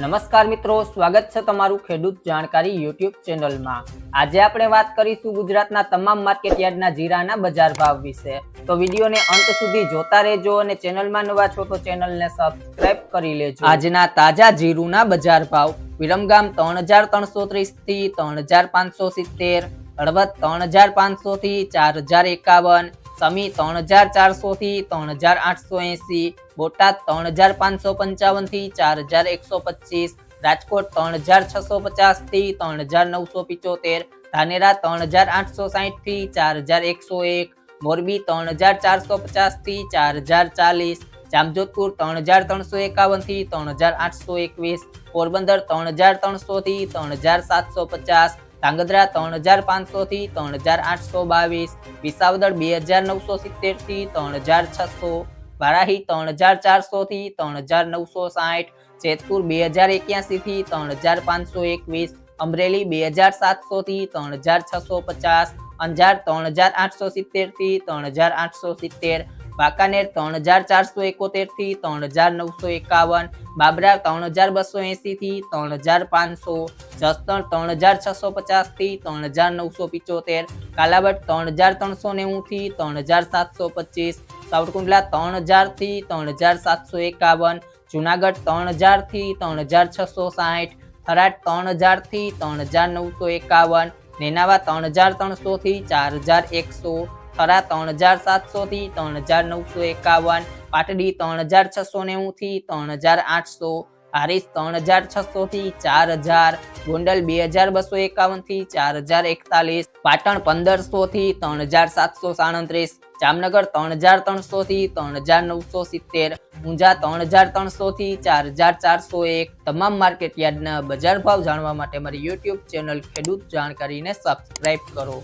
નમસ્કાર મિત્રો, સ્વાગત છે તમારું ખેડૂત જાણકારી યુટ્યુબ ચેનલમાં. આજે આપણે વાત કરીશું ગુજરાતના તમામ માર્કેટ યાર્ડના જીરાના બજાર ભાવ વિશે. તો વિડીયોને અંત સુધી જોતા રહેજો અને ચેનલમાં નવા છો તો ચેનલને સબસ્ક્રાઇબ કરી લેજો. આજના તાજા જીરુના બજાર ભાવ. વિરમગામ ત્રણ હજાર ત્રણસો ત્રીસથી ત્રણ હજાર પાંચસો સિત્તેર, હળવદ ત્રણ હજાર પાંચસો થી ચાર હજાર એકાવન સમી ત્રણ હજાર ચારસો થી ત્રણ હજાર આઠસો એસી બોટાદ ત્રણ હજાર પાંચસો પંચાવનથી ચાર હજાર એકસો પચીસ રાજકોટ ત્રણ હજાર છસો પચાસથી ત્રણ હજાર નવસો પિચોતેર ધાનેરા ત્રણ હજાર આઠસો સાહીઠથી ચાર હજાર એકસો એક મોરબી ત્રણ હજાર ચારસો પચાસથી ચાર હજાર ચાલીસ જામજોધપુર ત્રણ હજાર ત્રણસો એકાવનથી ત્રણ હજાર આઠસો એકવીસ પોરબંદર ત્રણ હજાર ત્રણસો થી ત્રણ હજાર સાતસો પચાસ ધાંગધ્રા ત્રણ હજાર પાંચસો થી ત્રણ હજાર આઠસો બાવીસ વિસાવદર બે હજાર નવસો સિત્તેરથી ત્રણ હજાર છસો વારાહી ત્રણ હજાર ચારસો થી ત્રણ હજાર નવસો સાઠ જેતપુર બે હજાર એક્યાસી થી ત્રણ હજાર પાંચસો એકવીસ અમરેલી બે હજાર સાતસો થી ત્રણ હજાર છસો પચાસ અંજાર ત્રણ હજાર આઠસો સિત્તેરથી ત્રણ હજાર આઠસો સિત્તેર વાંકાનેર ત્રણ હજાર ચારસો એકોતેરથી ત્રણ હજાર નવસો એકાવન બાબરા ત્રણ હજાર બસો એસી થી ત્રણ હજાર પાંચસો જસદણ ત્રણ હજાર છસો પચાસથી ત્રણ હજાર નવસો પિચોતેર કાલાવડ ત્રણ હજાર ત્રણસો નેવું થી ત્રણ હજાર સાતસો પચીસ સાવરકુંડલા ત્રણ હજારથી ત્રણ હજાર સાતસો એકાવન જુનાગઢ ત્રણ હજારથી ત્રણ હજાર છસો સાઠ થરાદ ત્રણ હજારથી ત્રણ હજાર નવસો એકાવન નેનાવા ત્રણ હજાર ત્રણસો થી ચાર હજાર એકસો થરા ત્રણ હજાર સાતસો થી ત્રણ હજાર નવસો એકાવન, પાટડી ત્રણ હજાર છસો નેવું થી ત્રણ હજાર આઠસો, હારીસ ત્રણ હજાર છસો થી ચાર હજાર, ગોંડલ બે હજાર બસો એકાવનથી ચાર હજાર એકતાલીસ, પાટણ પંદરસો થી ત્રણ હજાર સાતસો સાડત્રીસ, જામનગર ત્રણ હજાર ત્રણસો થી ત્રણ હજાર નવસો સિત્તેર, ઊંઝા ત્રણ હજાર ત્રણસો થી ચાર હજાર ચારસો એક. તમામ માર્કેટ યાર્ડના બજાર ભાવ જાણવા માટે મારી યુટ્યુબ ચેનલ ખેડૂત જાણકારીને સબસ્ક્રાઇબ કરો.